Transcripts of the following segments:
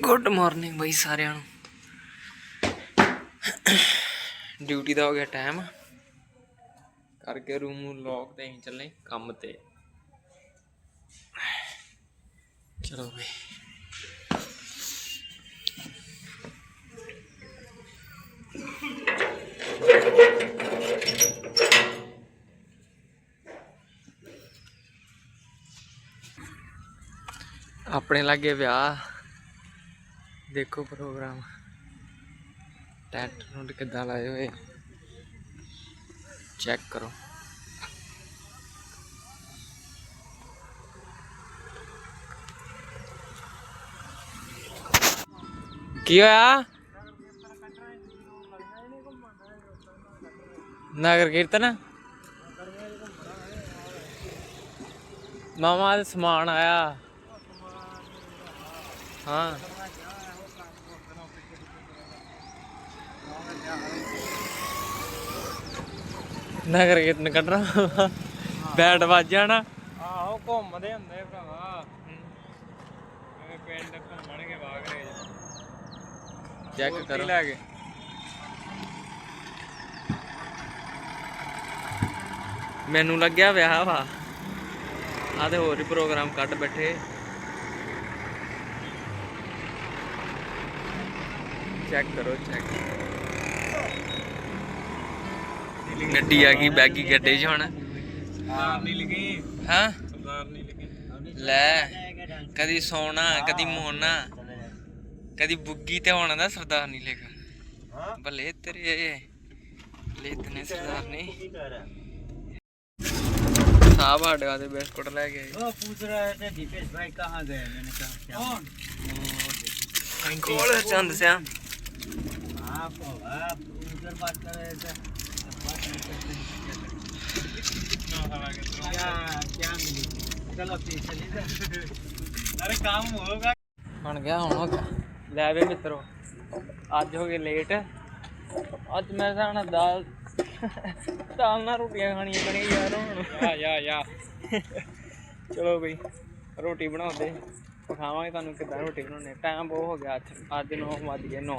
Good morning ਬਾਈ ਸਾਰਿਆਂ ਨੂੰ। Duty ਦਾ ਹੋ ਗਿਆ ਟਾਈਮ ਕਰਕੇ ਰੂਮ ਨੂੰ ਲੌਕ ਤੇ ਅਸੀਂ ਚੱਲੇ ਕੰਮ ਤੇ। ਚਲੋ ਬਈ। ਆਪਣੇ ਲਾਗੇ ਵਿਆਹ। ਦੇਖੋ ਪ੍ਰੋਗਰਾਮ। ਟੈਂਟ ਨੂੰ ਕਿੱਦਾਂ ਲਾਏ ਹੋਏ ਚੈੱਕ ਕਰੋ। ਕੀ ਹੋਇਆ? ਨਗਰ ਕੀਰਤਨ? ਮਾਮਾ ਦਾ ਸਮਾਨ ਆਇਆ। ਹਾਂ। ਨਗਰ ਕੀਰਤਨ ਕੱਢਣਾ। ਬੈਟ ਵੱਜ ਜਾਣਾ। ਆਹੋ ਘੁੰਮਦੇ ਹੁੰਦੇ ਭਰਾਵਾ। ਐਵੇਂ ਪਿੰਡ ਘੁੰਮਣਗੇ ਵਾਗਰੇ ਚੈੱਕ ਕਰੋ। ਲੈ ਕੇ? ਮੈਨੂੰ ਲੱਗਿਆ ਵਿਆਹ ਵਾ। ਆ ਤੇ ਹੋਰ ਹੀ ਪ੍ਰੋਗਰਾਮ ਕੱਢ ਬੈਠੇ। ਚੈੱਕ ਕਰੋ ਚੈੱਕ ਗੱਡੀ ਆ ਗਈ ਬੈਗੀ ਗੱਡੇ 'ਚ ਹੁਣ ਸਰਦਾਰ ਨਹੀਂ ਲਿਖੀ ਹਾਂ ਸਰਦਾਰ ਨਹੀਂ ਲਿਖੀ ਲੈ ਕਦੀ ਸੋਨਾ ਕਦੀ ਮੋਨਾ ਕਦੀ ਬੁੱਗੀ ਤੇ ਹੋਣਾ ਦਾ ਸਰਦਾਰ ਨਹੀਂ ਲਿਖ ਹਾਂ ਭਲੇ ਤੇਰੇ ਲੇਤਨੇ ਸਰਦਾਰ ਨੇ ਸਾਹਬ ਸਾਡੇ ਵਾਸਤੇ ਬਿਸਕੁਟ ਲੈ ਕੇ ਆਏ वो पूछ रहे थे दीपेश भाई कहाँ गए मैंने कहा क्या ਕੌਣ ਕੋਲ ਚੰਦ बात कर रहे थे बात नहीं करते ਨਾ ਸਾਲਾ ਕਿੱਧਰੋਂ क्या क्या मिली चलो फिर चलिए जाओ। ਅਰੇ ਕੰਮ ਹੋਗਾ ਬਣ ਗਿਆ ਹੁਣ ਹੋ ਗਿਆ ਲੈ ਵੇ ਮਿੱਤਰੋ ਅੱਜ ਹੋ ਗਏ ਲੇਟ ਅੱਜ ਮੈਂ ਸਾਣਾ ਦਾਲ ਦਾਲ ਨਾਲ ਰੋਟੀਆਂ ਖਾਣੀਆਂ ਪੈਣੀਆਂ ਯਾਰ ਹੁਣ ਯਾ ਯਾ ਯਾ ਚਲੋ ਬਈ ਰੋਟੀ ਬਣਾਉਂਦੇ ਦਿਖਾਵਾਂਗੇ ਤੁਹਾਨੂੰ ਕਿੱਦਾਂ ਰੋਟੀ ਬਣਾਉਣੀ ਟਾਈਮ ਬਹੁਤ ਹੋ ਗਿਆ ਅੱਜ ਅੱਜ 9 ਵੱਜ ਗਏ 9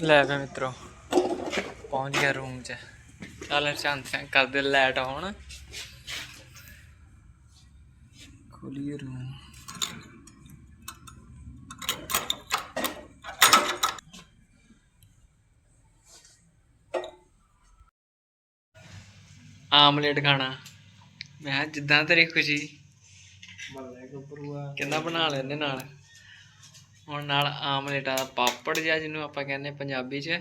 ਲੈ ਵੇ ਮਿੱਤਰੋ ਪਹੁੰਚ ਗਿਆ ਰੂਮ 'ਚ। ਚੱਲ ਚੰਦ ਸਿੰਘ ਕਰਦੇ ਲੈਟ ਆਉਣ ਖੋਲੀਏ ਰੂਮ ਆਮਲੇਟ ਖਾਣਾ। ਮੈਂ ਜਿੱਦਾਂ ਤੇਰੀ ਖੁਸ਼ੀ। ਬੱਲੇ ਗੱਭਰੂਆ ਕਹਿੰਦਾ ਬਣਾ ਲੈਂਦੇ ਨਾਲ। ਹੁਣ ਨਾਲ ਆਮਲੇਟ ਆ ਪਾਪੜ ਜਿਹਾ ਜਿਹਨੂੰ ਆਪਾਂ ਕਹਿੰਦੇ ਪੰਜਾਬੀ 'ਚ।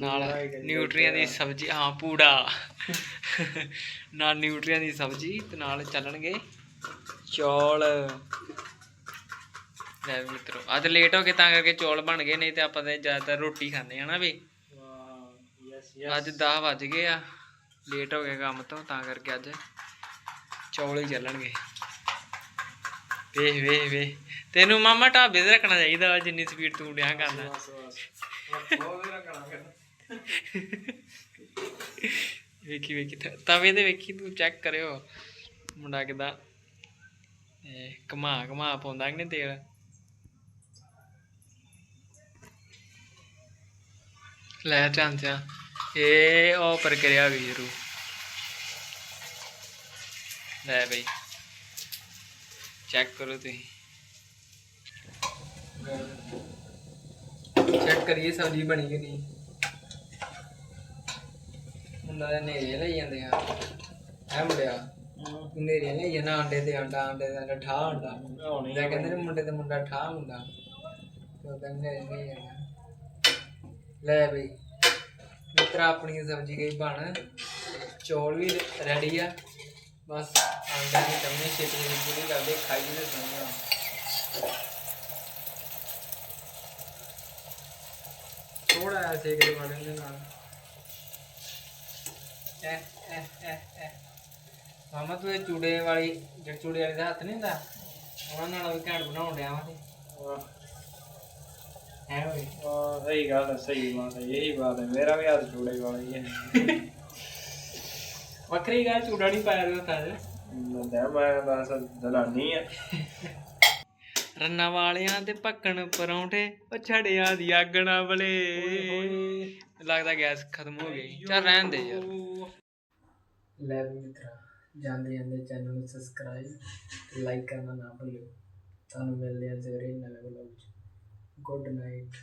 ਨਾਲ ਨਿਊਟਰੀਆਂ ਦੀ ਸਬਜ਼ੀ ਹਾਂ ਪੂੜਾ। ਨਾਲ ਨਿਊਟਰੀਆਂ ਦੀ ਸਬਜ਼ੀ ਤੇ ਨਾਲ ਚੱਲਣਗੇ ਚੌਲ। ਲੈ ਮਿੱਤਰੋ ਅੱਜ ਲੇਟ ਹੋ ਗਏ ਤਾਂ ਕਰਕੇ ਚੌਲ ਬਣ ਗਏ ਨਹੀਂ ਤੇ ਆਪਾਂ ਤੇ ਜ਼ਿਆਦਾਤਰ ਰੋਟੀ ਖਾਂਦੇ ਆ ਨਾ ਵੀ। ਅੱਜ 10 ਵੱਜ ਗਏ ਆ ਲੇਟ ਹੋ ਗਏ ਕੰਮ ਤੋਂ ਤਾਂ ਕਰਕੇ ਅੱਜ ਚੌਲ ਹੀ ਚੱਲਣਗੇ। ਵੇਖ ਵੇਖ ਵੇਖ। ਤੈਨੂੰ ਮਾਮਾ ਢਾਬੇ ਤੇ ਰੱਖਣਾ ਚਾਹੀਦਾ ਵਾ ਜਿੰਨੀ ਸਪੀਡ ਤੂੰ ਡਿਆ ਕਰਦਾ ਬਸ ਬਸ। ਬਹੁਤ ਰੱਖਣਾ ਫਿਰ। ਵੇਖੀ ਵੇਖੀ ਤ- ਤਵੇ ਤੇ ਵੇਖੀ ਤੂੰ ਚੈੱਕ ਕਰਿਓ। ਮੁੰਡਾ ਕਿਦਾਂ? ਇਹ ਕਮਾ ਕਮਾ ਪਾਉਂਦਾ ਕਿ ਨਹੀਂ ਤੇਲ? ਲੈ ਚਾਂਚਾ ਇਹ ਉਹ ਪ੍ਰਕਿਰਿਆ ਵੀਰੂ। ਲੈ ਬਈ। ਚੈੱਕ ਕਰੋ ਤੁਸੀਂ। ਚੈੱਕ ਕਰੀਏ ਸਬਜ਼ੀ ਬਣੀ ਕਿ ਨਹੀਂ। ਮੁੰਡਾ ਦੇ ਨੇਰੇ ਲਈ ਜਾਂਦੇ ਆ। ਐ ਮੁੰਡਿਆ? ਨੇਰੇ ਲਈ ਜਾਣਾ ਆਂਡੇ ਤੇ ਆਂਡਾ ਆਂਡੇ ਤੇ ਆਂਡਾ ਠਾ ਆਂਡਾ। ਲੈ ਕਹਿੰਦੇ ਨੇ ਮੁੰਡੇ ਤੇ ਮੁੰਡਾ ਠਾ ਹੁੰਦਾ ਤੇ ਉਹ ਕਹਿੰਦੇ ਨਹੀਂ ਜਾਣਾ ਲੈ ਬਈ ਮਿੱਤਰਾ ਆਪਣੀ ਸਬਜ਼ੀ ਗਈ ਬਣ। ਚੌਲ ਵੀ ਰੈਡੀ ਆ। ਬਸ। ਪੂਰੀ ਕਰਦੇ ਖਾਈ ਦੇ ਸੰਗਾ ਥੋੜਾ ਜਿਹਾ ਸੇਕ ਦੇ ਬਣ ਦੇ ਨਾਲ। ਐ ਐ ਐ ਐ। ਮਾਮਾ ਤੂੰ ਇਹ ਚੂੜੇ ਵਾਲੀ ਜਿਹੜੇ ਚੂੜੇ ਵਾਲੇ ਦਾ ਹੱਥ ਨਹੀਂ ਹੁੰਦਾ ਉਹਨਾਂ ਨਾਲ ਵੀ ਘੈਂਟ ਬਣਾਉਣ ਡਿਆ ਵਾ ਤੇ ਐ ਹੋਏ ਵਾਹ ਸਹੀ ਗੱਲ ਹੈ ਸਹੀ ਬਾਤ ਹੈ ਯਹੀ ਬਾਤ ਹੈ ਮੇਰਾ ਵੀ ਹੱਥ ਜੋੜੇ ਵਾਲਾ ਹੀ ਹੈ ਵੱਖਰੀ ਗੱਲ ਚੂੜਾ ਨਹੀਂ ਪਾਇਆ ਉਹ ਤਾਂ ਮੈਂ ਮੈਂ ਬਸ ਦਲਾਨੀ ਹੈ ਰੰਨਾ ਵਾਲਿਆਂ ਤੇ ਪੱਕਣ ਪਰੌਂਠੇ ਉਹ ਛੜਿਆਂ ਦੀ ਨਾ ਬਲੇ। ਲੱਗਦਾ ਗੈਸ ਖਤਮ ਹੋ ਗਈ। ਚੱਲ ਰਹਿਣ ਦੇ ਯਾਰ। ਲੈ ਵੀ ਮਿੱਤਰਾ ਜਾਂਦੇ ਜਾਂਦੇ ਚੈਨਲ ਨੂੰ ਸਬਸਕ੍ਰਾਈਬ ਤੇ ਲਾਈਕ ਕਰਨਾ ਨਾ ਭੁੱਲਿਓ। ਤੁਹਾਨੂੰ ਮਿਲਦੇ ਹਾਂ ਸਵੇਰੇ ਨਵੇਂ ਵਲੌਗ 'ਚ। Good night